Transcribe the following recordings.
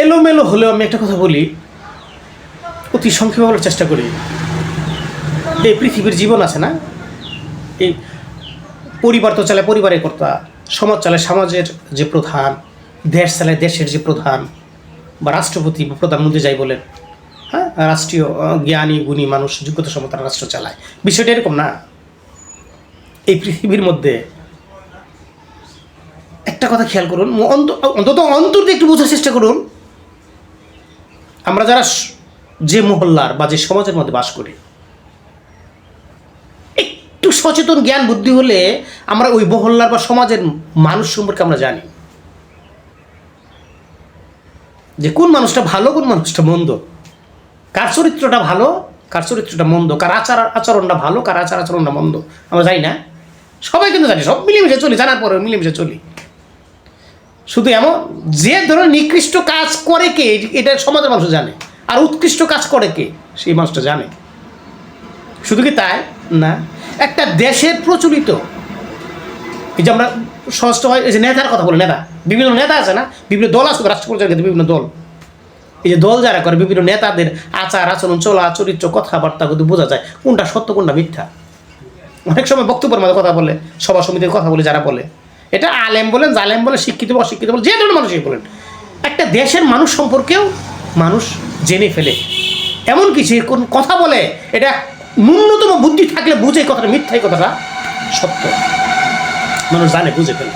এলোমেলো হলেও আমি একটা কথা বলি, অতি সংক্ষেপে বলার চেষ্টা করি। এই পৃথিবীর জীবন আছে না? এই পরিবার তো চালায় পরিবারের কর্তা, সমাজ চালায় সমাজের যে প্রধান, দেশ চালায় দেশের যে প্রধান, বা রাষ্ট্রপতি বা প্রধানমন্ত্রী যাই বলেন হ্যাঁ? রাষ্ট্রীয় জ্ঞানী, গুণী মানুষ যোগ্যতা সম্মত রাষ্ট্র চালায়। বিষয়টা এরকম না। এই পৃথিবীর মধ্যে একটা কথা খেয়াল করুন অন্তত অন্তর একটু বোঝার চেষ্টা করুন আমরা যারা যে মহল্লার বা যে সমাজের মধ্যে বাস করি, একটু সচেতন জ্ঞান বুদ্ধি হলে আমরা ওই মহল্লার বা সমাজের মানুষ সম্পর্কে আমরা জানি। যে কোন মানুষটা ভালো, কোন মানুষটা মন্দ। কার চরিত্রটা ভালো, কার চরিত্রটা মন্দ, কার আচার, আচরণটা ভালো, কার আচার, আচরণটা মন্দ, আমরা জানি না। সবাই কিন্তু জানি, সব মিলেমিশে চলি, জানার পরে মিলেমিশে চলি। শুধু এমন, যে ধরনের নিকৃষ্ট কাজ করে কে, এটা সমাজের মানুষ জানে। আর উৎকৃষ্ট কাজ করে কে, সেই মানুষটা জানে। শুধু কি তাই? না। একটা দেশের প্রচলিত, এই যে আমরা ষষ্ঠ হয়, এই যে নেতার কথা বলে, নেতা। বিভিন্ন নেতা আছে না? বিভিন্ন দল আছে রাষ্ট্র বিভিন্ন দল। এই যে দল যারা করে, বিভিন্ন নেতাদের আচার, আচরণ, চলা, চরিত্র, কথাবার্তা কিন্তু বোঝা যায়, কোনটা সত্য, কোনটা মিথ্যা? অনেক সময় বক্তব্যের মধ্যে কথা বলে, সভা সমিতির কথা বলে যারা বলে। এটা আলেম বলেন, জালেম বলেন, শিক্ষিত অশিক্ষিত বলেন, যে ধরনের মানুষই বলেন। একটা দেশের মানুষ সম্পর্কেও মানুষ জেনে ফেলে। এমন কিছু কোন কথা বলে, এটা ন্যূনতম বুদ্ধি থাকলে বুঝে কথাটা, মিথ্যা এই কথাটা, সত্য। মানুষ জানে, বুঝে ফেলে।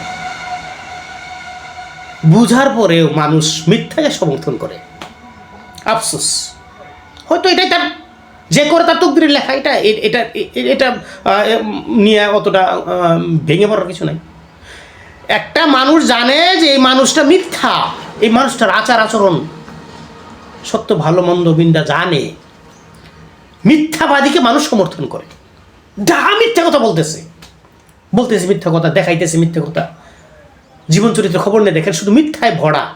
বুঝার পরেও মানুষ মিথ্যাকে সমর্থন করে। আফসোস। হয়তো এটাই তার যে করে তার তকদিরের লেখা, এটা এটা এটা নিয়ে অতটা ভেঙে পড়ার কিছু নাই। একটা মানুষ জানে যে এই মানুষটা মিথ্যা, এই মানুষটার আচার আচরণ সত্য, ভালো, মন্দ, বিন্দা জানে। মিথ্যাবাদীকে মানুষ সমর্থন করে। যা মিথ্যা কথা বলতেছে। বলতেছে মিথ্যা কথা, দেখাইতেছে মিথ্যা কথা। জীবন চরিত্র খবর নিয়ে দেখেন, শুধু মিথ্যায় ভরা,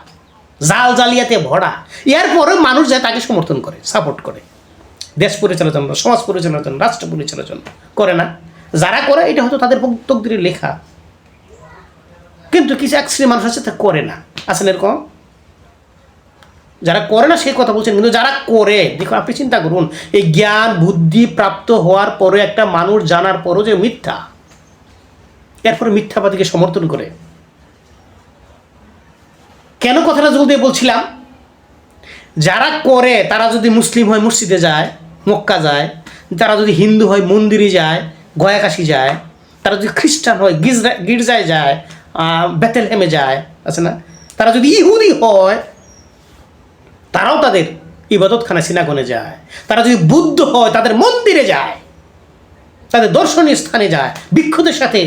জাল জালিয়াতে ভরা। এরপরেও মানুষ যায় তাকে সমর্থন করে সাপোর্ট করে। দেশ পরিচালনার জন্য সমাজ পরিচালনার জন্য রাষ্ট্র পরিচালনার জন্য করে না। যারা করে, এটা হয়তো তাদের তকদিরে লেখা। কিন্তু কিছু এক শ্রেণির মানুষ আছে, তা করে না। আছেন এরকম? যারা করে না, সেই কথা বলছেন। কিন্তু যারা করে, দেখুন, আপনি চিন্তা করুন, এই জ্ঞান, বুদ্ধি প্রাপ্ত হওয়ার পরে একটা মানুষ জানার পরও যে মিথ্যা, এরপরে মিথ্যাবাদীকে সমর্থন করে। কেন কথাটা জোর দিয়ে বলছিলাম? যারা করে, তারা যদি মুসলিম হয় মসজিদে যায়, মক্কা যায়, তারা যদি হিন্দু হয় মন্দিরে যায়, গয়াকাশি যায়, তারা যদি খ্রিস্টান হয় গির্জা, গির্জায় যায় বেতেলহেমে যায়, আছে না? তারা যদি ইহুদি হয়, তারাও তাদের ইবাদতখানা সিনাগনে যায়। তারা যদি বুদ্ধ হয়, তাদের মন্দিরে যায়। তাদের দর্শনীয় স্থানে যায়, ভিক্ষুদের সাথে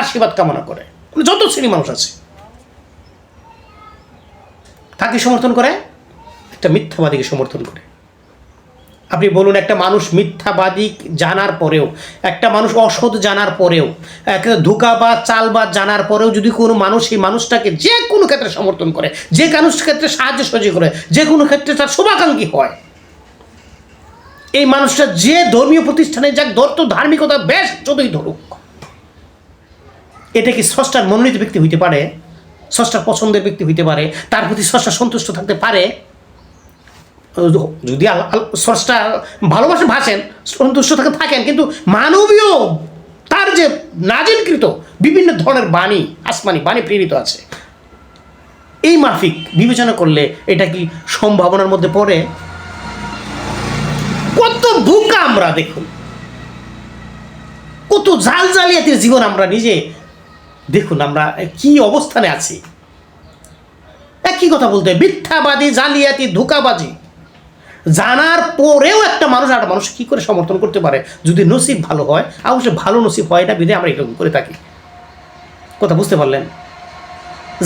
আশীর্বাদ কামনা করে। মানে যত শ্রেণি মানুষ আছে। তাকে সমর্থন করে? একটা মিথ্যাবাদীকে সমর্থন করে। আপনি বলুন, একটা মানুষ মিথ্যাবাদী জানার পরেও, একটা মানুষ অসৎ জানার পরেও, একটা ধোকাবাদ চালবাদ জানার পরেও যদি কোনো মানুষ সেই মানুষটাকে যে কোনো ক্ষেত্রে সমর্থন করে, যে কোনো ক্ষেত্রে সাহায্য সহযোগী করে, যে কোনো ক্ষেত্রে তার শুভাকাঙ্ক্ষী হয়, এই মানুষটা যে ধর্মীয় প্রতিষ্ঠানে যাক দত্ত ধার্মিকতা, বেশ, যতই ধরুক, এটা কি স্রষ্টার মনোনীত ব্যক্তি হইতে পারে, স্রষ্টার পছন্দের ব্যক্তি হইতে পারে, তার প্রতি স্রষ্টা সন্তুষ্ট থাকতে পারে? যদি স্রষ্টা ভালোবাসে, ভাসেন, সন্তুষ্ট থাকে, থাকেন, কিন্তু মানবীয় তার যে নাজিলকৃত বিভিন্ন ধরনের বাণী, আসমানি বাণী প্রেরিত আছে, এই মাফিক বিবেচনা করলে এটা কি সম্ভাবনার মধ্যে পড়ে? কত বোকা আমরা দেখুন। কত জাল জালিয়াতির জীবন আমরা নিজে দেখুন, আমরা কি অবস্থানে আছি। একই কথা বলতে মিথ্যাবাদী, জালিয়াতি, ধোকাবাজি। জানার পরেও একটা মানুষ আর একটা মানুষ কি করে সমর্থন করতে পারে? যদি নসিব ভালো হয় অবশ্যই ভালো নসিব হয় এটা বিধে আমরা এরকম করে থাকি। কথা বুঝতে পারলেন?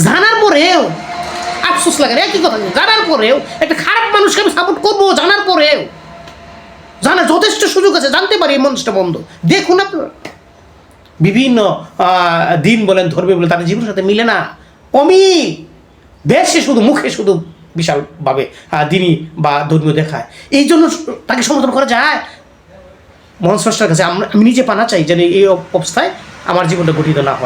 জানার পরেও, আফসোস লাগে একই কথা। জানার পরেও, একটা খারাপ মানুষকে আমি সাপোর্ট করব জানার পরেও। জানার যথেষ্ট সুযোগ আছে, জানতে পারি এই মানুষটা বন্ধ। দেখুন আপনারা। বিভিন্ন দিন বলেন ধর্মীয় বলেন, তাদের জীবনের সাথে মিলে না। অমিল দেশে শুধু, মুখে শুধু বিশালভাবে দিনী বা ধর্মীয় দেখায়। এই জন্য তাকে সমর্থন করা যায়। মহান স্রষ্টার কাছে আমরা আমি নিজে পানা চাই যেন এই অবস্থায় আমার জীবনটা গঠিত না হয়।